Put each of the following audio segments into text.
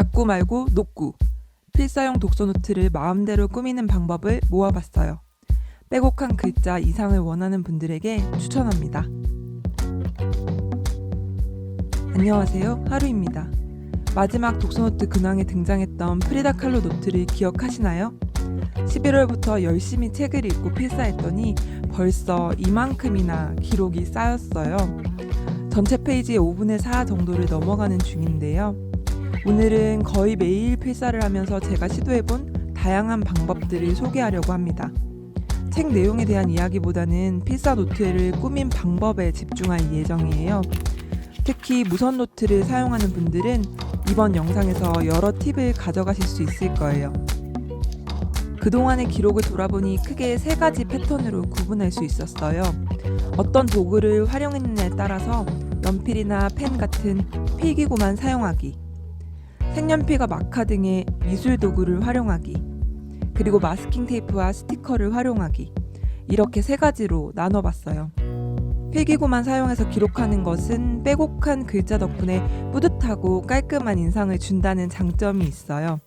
닫고 말고 녹구. 필사용 독서 노트를 마음대로 꾸미는 방법을 모아봤어요. 빼곡한 글자 이상을 원하는 분들에게 추천합니다. 안녕하세요. 하루입니다. 마지막 독서노트 근황에 등장했던 프리다 칼로 노트를 기억하시나요? 11월부터 열심히 책을 읽고 필사했더니 벌써 이만큼이나 기록이 쌓였어요. 전체 페이지의 5분의 4 정도를 넘어가는 중인데요. 오늘은 거의 매일 필사를 하면서 제가 시도해본 다양한 방법들을 소개하려고 합니다. 책 내용에 대한 이야기보다는 필사 노트를 꾸민 방법에 집중할 예정이에요. 특히 무선 노트를 사용하는 분들은 이번 영상에서 여러 팁을 가져가실 수 있을 거예요. 그동안의 기록을 돌아보니 크게 세 가지 패턴으로 구분할 수 있었어요. 어떤 도구를 활용했느냐에 따라서 연필이나 펜 같은 필기구만 사용하기, 색연필과 마카 등의 미술 도구를 활용하기, 그리고 마스킹 테이프와 스티커를 활용하기, 이렇게 세 가지로 나눠봤어요. 필기구만 사용해서 기록하는 것은 빼곡한 글자 덕분에 뿌듯하고 깔끔한 인상을 준다는 장점이 있어요.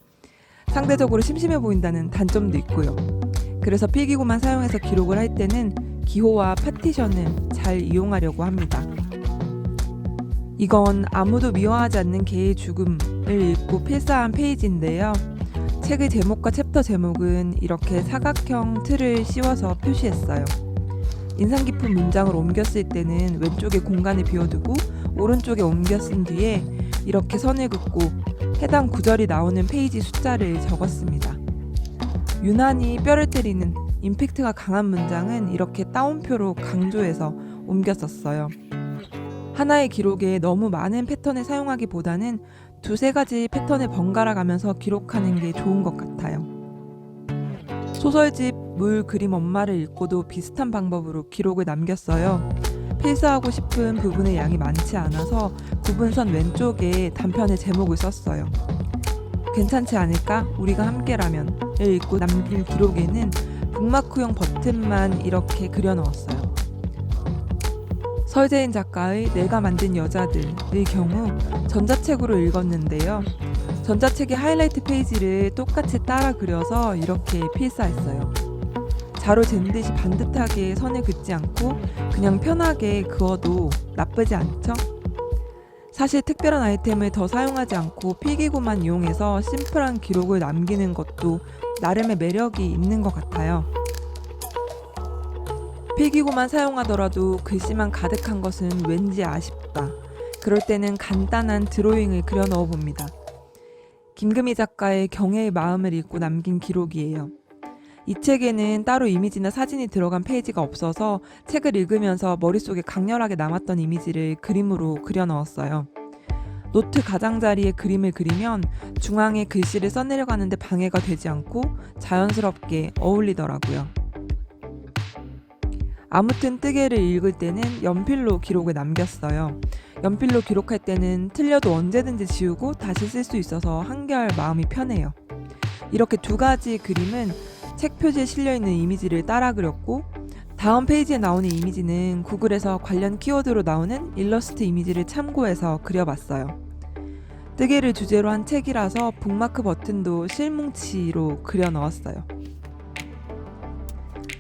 상대적으로 심심해 보인다는 단점도 있고요. 그래서 필기구만 사용해서 기록을 할 때는 기호와 파티션을 잘 이용하려고 합니다. 이건 아무도 미워하지 않는 개의 죽음을 읽고 필사한 페이지인데요. 책의 제목과 챕터 제목은 이렇게 사각형 틀을 씌워서 표시했어요. 인상 깊은 문장을 옮겼을 때는 왼쪽에 공간을 비워두고 오른쪽에 옮겨 쓴 뒤에 이렇게 선을 긋고 해당 구절이 나오는 페이지 숫자를 적었습니다. 유난히 뼈를 때리는 임팩트가 강한 문장은 이렇게 따옴표로 강조해서 옮겨 썼어요. 하나의 기록에 너무 많은 패턴을 사용하기보다는 두세 가지 패턴을 번갈아 가면서 기록하는 게 좋은 것 같아요. 소설집 물 그림 엄마를 읽고도 비슷한 방법으로 기록을 남겼어요. 필사하고 싶은 부분의 양이 많지 않아서 구분선 왼쪽에 단편의 제목을 썼어요. 괜찮지 않을까? 우리가 함께라면을 읽고 남긴 기록에는 북마크용 버튼만 이렇게 그려 넣었어요. 설재인 작가의 내가 만든 여자들의 경우 전자책으로 읽었는데요. 전자책의 하이라이트 페이지를 똑같이 따라 그려서 이렇게 필사했어요. 자로 잰 듯이 반듯하게 선을 긋지 않고 그냥 편하게 그어도 나쁘지 않죠? 사실 특별한 아이템을 더 사용하지 않고 필기구만 이용해서 심플한 기록을 남기는 것도 나름의 매력이 있는 것 같아요. 필기구만 사용하더라도 글씨만 가득한 것은 왠지 아쉽다. 그럴 때는 간단한 드로잉을 그려 넣어 봅니다. 김금희 작가의 경애의 마음을 읽고 남긴 기록이에요. 이 책에는 따로 이미지나 사진이 들어간 페이지가 없어서 책을 읽으면서 머릿속에 강렬하게 남았던 이미지를 그림으로 그려 넣었어요. 노트 가장자리에 그림을 그리면 중앙에 글씨를 써내려가는데 방해가 되지 않고 자연스럽게 어울리더라고요. 아무튼 뜨개를 읽을 때는 연필로 기록을 남겼어요. 연필로 기록할 때는 틀려도 언제든지 지우고 다시 쓸 수 있어서 한결 마음이 편해요. 이렇게 두 가지 그림은 책 표지에 실려 있는 이미지를 따라 그렸고 다음 페이지에 나오는 이미지는 구글에서 관련 키워드로 나오는 일러스트 이미지를 참고해서 그려봤어요. 뜨개를 주제로 한 책이라서 북마크 버튼도 실뭉치로 그려 넣었어요.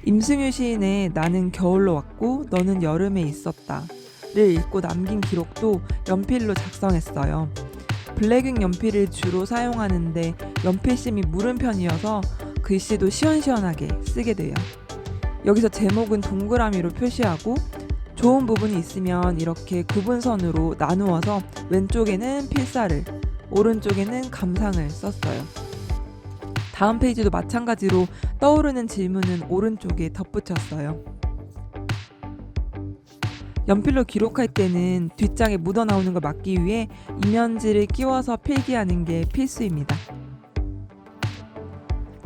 임승유 시인의 나는 겨울로 왔고 너는 여름에 있었다를 읽고 남긴 기록도 연필로 작성했어요. 블랙윙 연필을 주로 사용하는데 연필심이 무른 편이어서 글씨도 시원시원하게 쓰게 돼요. 여기서 제목은 동그라미로 표시하고 좋은 부분이 있으면 이렇게 구분선으로 나누어서 왼쪽에는 필사를, 오른쪽에는 감상을 썼어요. 다음 페이지도 마찬가지로 떠오르는 질문은 오른쪽에 덧붙였어요. 연필로 기록할 때는 뒷장에 묻어나오는 걸 막기 위해 이면지를 끼워서 필기하는 게 필수입니다.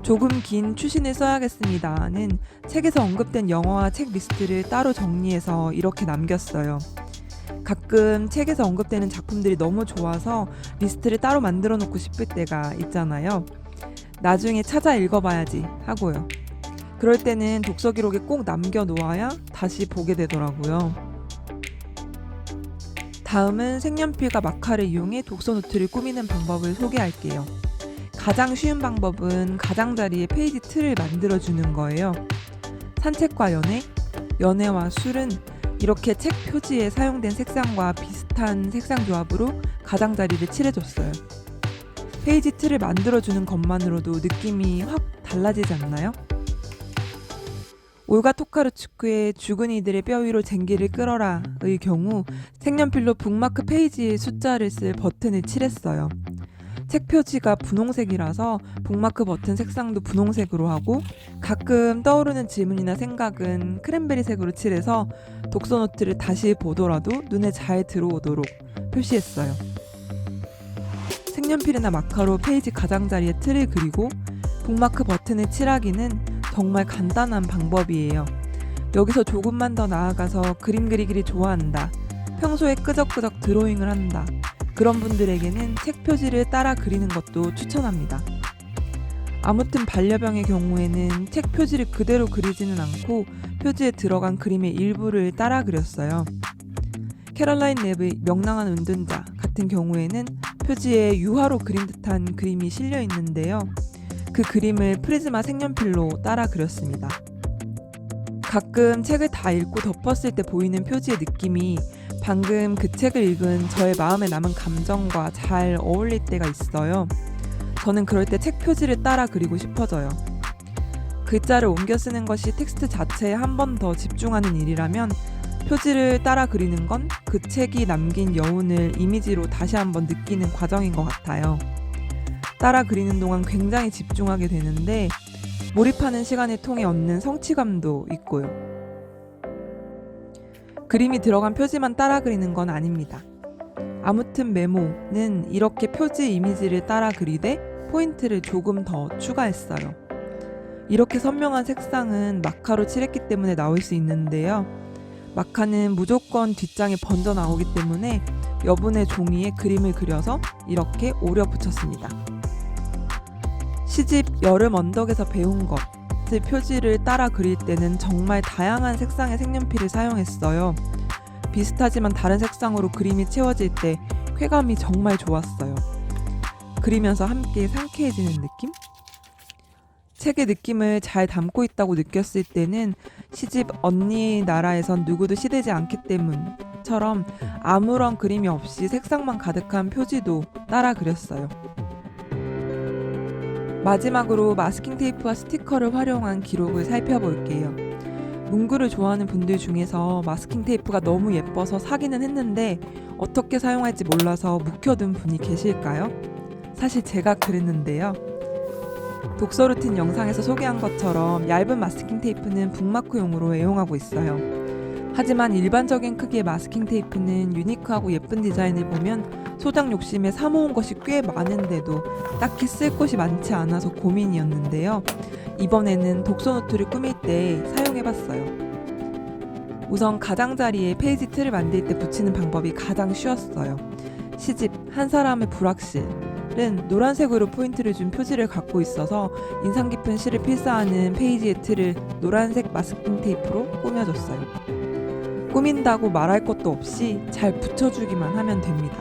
조금 긴 추신을 써야겠습니다는 책에서 언급된 영화와 책 리스트를 따로 정리해서 이렇게 남겼어요. 가끔 책에서 언급되는 작품들이 너무 좋아서 리스트를 따로 만들어 놓고 싶을 때가 있잖아요. 나중에 찾아 읽어봐야지 하고요. 그럴 때는 독서 기록에 꼭 남겨 놓아야 다시 보게 되더라고요. 다음은 색연필과 마카를 이용해 독서 노트를 꾸미는 방법을 소개할게요. 가장 쉬운 방법은 가장자리에 페이지 틀을 만들어주는 거예요. 산책과 연애, 연애와 술은 이렇게 책 표지에 사용된 색상과 비슷한 색상 조합으로 가장자리를 칠해줬어요. 페이지 틀을 만들어주는 것만으로도 느낌이 확 달라지지 않나요? 올가 토카르츠크의 죽은 이들의 뼈 위로 쟁기를 끌어라의 경우 색연필로 북마크 페이지의 숫자를 쓸 버튼을 칠했어요. 책 표지가 분홍색이라서 북마크 버튼 색상도 분홍색으로 하고 가끔 떠오르는 질문이나 생각은 크랜베리색으로 칠해서 독서 노트를 다시 보더라도 눈에 잘 들어오도록 표시했어요. 색연필이나 마카로 페이지 가장자리에 틀을 그리고 북마크 버튼을 칠하기는 정말 간단한 방법이에요. 여기서 조금만 더 나아가서 그림 그리기를 좋아한다. 평소에 끄적끄적 드로잉을 한다. 그런 분들에게는 책 표지를 따라 그리는 것도 추천합니다. 아무튼 반려병의 경우에는 책 표지를 그대로 그리지는 않고 표지에 들어간 그림의 일부를 따라 그렸어요. 캐럴라인 랩의 명랑한 운전자 같은 경우에는 표지에 유화로 그린 듯한 그림이 실려 있는데요. 그 그림을 프리즈마 색연필로 따라 그렸습니다. 가끔 책을 다 읽고 덮었을 때 보이는 표지의 느낌이 방금 그 책을 읽은 저의 마음에 남은 감정과 잘 어울릴 때가 있어요. 저는 그럴 때 책 표지를 따라 그리고 싶어져요. 글자를 옮겨 쓰는 것이 텍스트 자체에 한 번 더 집중하는 일이라면 표지를 따라 그리는 건 그 책이 남긴 여운을 이미지로 다시 한번 느끼는 과정인 것 같아요. 따라 그리는 동안 굉장히 집중하게 되는데 몰입하는 시간을 통해 얻는 성취감도 있고요. 그림이 들어간 표지만 따라 그리는 건 아닙니다. 아무튼 메모는 이렇게 표지 이미지를 따라 그리되 포인트를 조금 더 추가했어요. 이렇게 선명한 색상은 마카로 칠했기 때문에 나올 수 있는데요. 마카는 무조건 뒷장에 번져 나오기 때문에 여분의 종이에 그림을 그려서 이렇게 오려 붙였습니다. 시집 여름 언덕에서 배운 것의 표지를 따라 그릴 때는 정말 다양한 색상의 색연필을 사용했어요. 비슷하지만 다른 색상으로 그림이 채워질 때 쾌감이 정말 좋았어요. 그리면서 함께 상쾌해지는 느낌? 책의 느낌을 잘 담고 있다고 느꼈을 때는 시집 언니 나라에선 누구도 시대지 않기 때문처럼 아무런 그림이 없이 색상만 가득한 표지도 따라 그렸어요. 마지막으로 마스킹 테이프와 스티커를 활용한 기록을 살펴볼게요. 문구를 좋아하는 분들 중에서 마스킹 테이프가 너무 예뻐서 사기는 했는데 어떻게 사용할지 몰라서 묵혀둔 분이 계실까요? 사실 제가 그랬는데요. 독서 루틴 영상에서 소개한 것처럼 얇은 마스킹 테이프는 북마크용으로 애용하고 있어요. 하지만 일반적인 크기의 마스킹 테이프는 유니크하고 예쁜 디자인을 보면 소장 욕심에 사모은 것이 꽤 많은데도 딱히 쓸 곳이 많지 않아서 고민이었는데요. 이번에는 독서 노트를 꾸밀 때 사용해봤어요. 우선 가장자리에 페이지 틀을 만들 때 붙이는 방법이 가장 쉬웠어요. 시집 한 사람의 불확실 은 노란색으로 포인트를 준 표지를 갖고 있어서 인상 깊은 시를 필사하는 페이지의 틀을 노란색 마스킹 테이프로 꾸며줬어요. 꾸민다고 말할 것도 없이 잘 붙여주기만 하면 됩니다.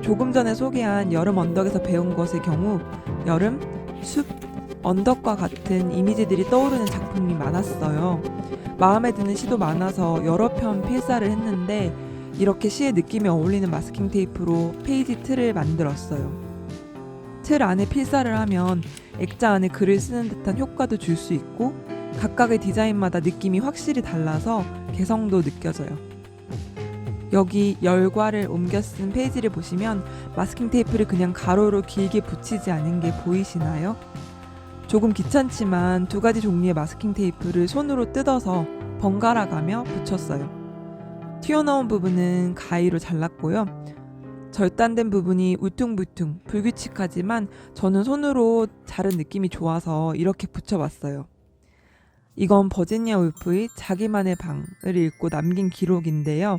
조금 전에 소개한 여름 언덕에서 배운 것의 경우 여름, 숲, 언덕과 같은 이미지들이 떠오르는 작품이 많았어요. 마음에 드는 시도 많아서 여러 편 필사를 했는데 이렇게 시의 느낌에 어울리는 마스킹 테이프로 페이지 틀을 만들었어요. 틀 안에 필사를 하면 액자 안에 글을 쓰는 듯한 효과도 줄 수 있고 각각의 디자인마다 느낌이 확실히 달라서 개성도 느껴져요. 여기 열과를 옮겨 쓴 페이지를 보시면 마스킹 테이프를 그냥 가로로 길게 붙이지 않은 게 보이시나요? 조금 귀찮지만 두 가지 종류의 마스킹 테이프를 손으로 뜯어서 번갈아 가며 붙였어요. 튀어나온 부분은 가위로 잘랐고요. 절단된 부분이 울퉁불퉁 불규칙하지만 저는 손으로 자른 느낌이 좋아서 이렇게 붙여봤어요. 이건 버지니아 울프의 자기만의 방을 읽고 남긴 기록인데요.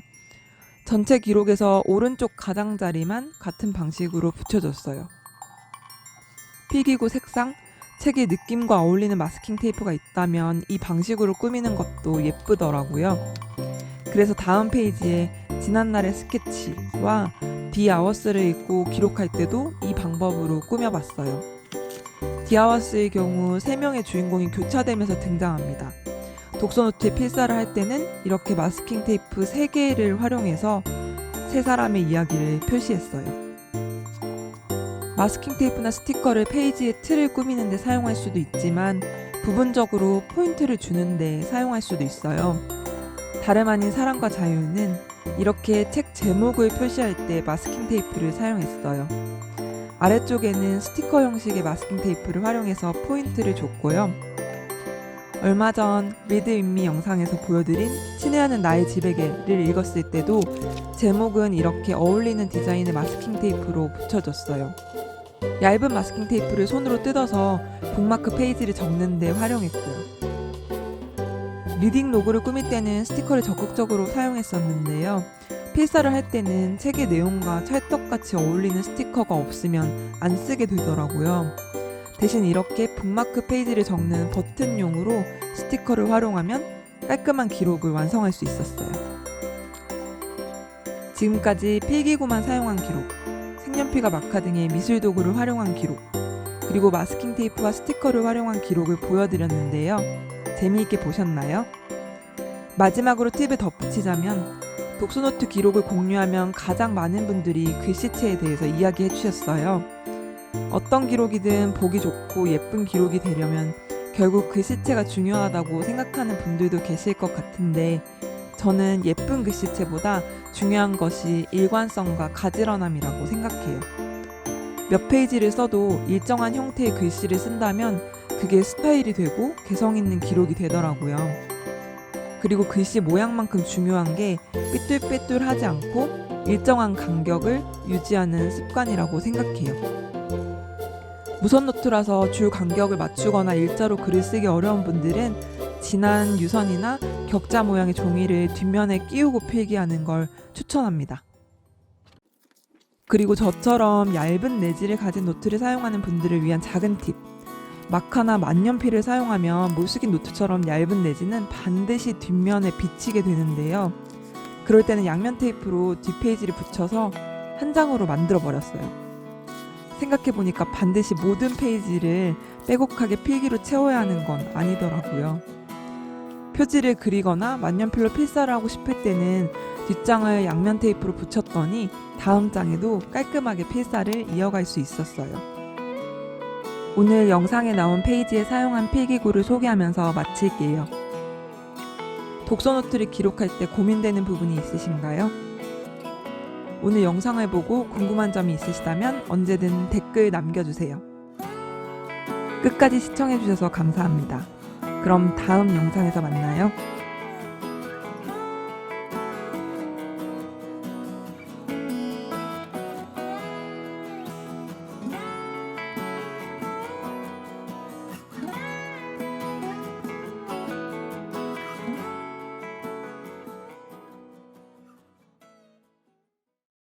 전체 기록에서 오른쪽 가장자리만 같은 방식으로 붙여줬어요. 필기구 색상, 책의 느낌과 어울리는 마스킹 테이프가 있다면 이 방식으로 꾸미는 것도 예쁘더라고요. 그래서 다음 페이지에 지난날의 스케치와 디아워스를 읽고 기록할 때도 이 방법으로 꾸며봤어요. 디아워스의 경우 3명의 주인공이 교차되면서 등장합니다. 독서노트에 필사를 할 때는 이렇게 마스킹 테이프 3개를 활용해서 세 사람의 이야기를 표시했어요. 마스킹 테이프나 스티커를 페이지의 틀을 꾸미는데 사용할 수도 있지만 부분적으로 포인트를 주는데 사용할 수도 있어요. 다름 아닌 사랑과 자유는 이렇게 책 제목을 표시할 때 마스킹 테이프를 사용했어요. 아래쪽에는 스티커 형식의 마스킹 테이프를 활용해서 포인트를 줬고요. 얼마 전 리드 윈미 영상에서 보여드린 친애하는 나의 지배계를 읽었을 때도 제목은 이렇게 어울리는 디자인의 마스킹 테이프로 붙여줬어요. 얇은 마스킹 테이프를 손으로 뜯어서 북마크 페이지를 적는데 활용했고요. 리딩 로그를 꾸밀 때는 스티커를 적극적으로 사용했었는데요. 필사를 할 때는 책의 내용과 찰떡같이 어울리는 스티커가 없으면 안 쓰게 되더라고요. 대신 이렇게 북마크 페이지를 적는 버튼용으로 스티커를 활용하면 깔끔한 기록을 완성할 수 있었어요. 지금까지 필기구만 사용한 기록, 색연필과 마카 등의 미술 도구를 활용한 기록, 그리고 마스킹 테이프와 스티커를 활용한 기록을 보여드렸는데요. 재미있게 보셨나요? 마지막으로 팁을 덧붙이자면 독서노트 기록을 공유하면 가장 많은 분들이 글씨체에 대해서 이야기해 주셨어요. 어떤 기록이든 보기 좋고 예쁜 기록이 되려면 결국 글씨체가 중요하다고 생각하는 분들도 계실 것 같은데 저는 예쁜 글씨체보다 중요한 것이 일관성과 가지런함이라고 생각해요. 몇 페이지를 써도 일정한 형태의 글씨를 쓴다면 그게 스타일이 되고 개성 있는 기록이 되더라고요. 그리고 글씨 모양만큼 중요한 게 삐뚤빼뚤하지 않고 일정한 간격을 유지하는 습관이라고 생각해요. 무선 노트라서 줄 간격을 맞추거나 일자로 글을 쓰기 어려운 분들은 진한 유선이나 격자 모양의 종이를 뒷면에 끼우고 필기하는 걸 추천합니다. 그리고 저처럼 얇은 내지를 가진 노트를 사용하는 분들을 위한 작은 팁. 마카나 만년필을 사용하면 몰수긴 노트처럼 얇은 내지는 반드시 뒷면에 비치게 되는데요. 그럴 때는 양면 테이프로 뒷페이지를 붙여서 한 장으로 만들어 버렸어요. 생각해보니까 반드시 모든 페이지를 빼곡하게 필기로 채워야 하는 건 아니더라고요. 표지를 그리거나 만년필로 필사를 하고 싶을 때는 뒷장을 양면 테이프로 붙였더니 다음 장에도 깔끔하게 필사를 이어갈 수 있었어요. 오늘 영상에 나온 페이지에 사용한 필기구를 소개하면서 마칠게요. 독서노트를 기록할 때 고민되는 부분이 있으신가요? 오늘 영상을 보고 궁금한 점이 있으시다면 언제든 댓글 남겨주세요. 끝까지 시청해주셔서 감사합니다. 그럼 다음 영상에서 만나요.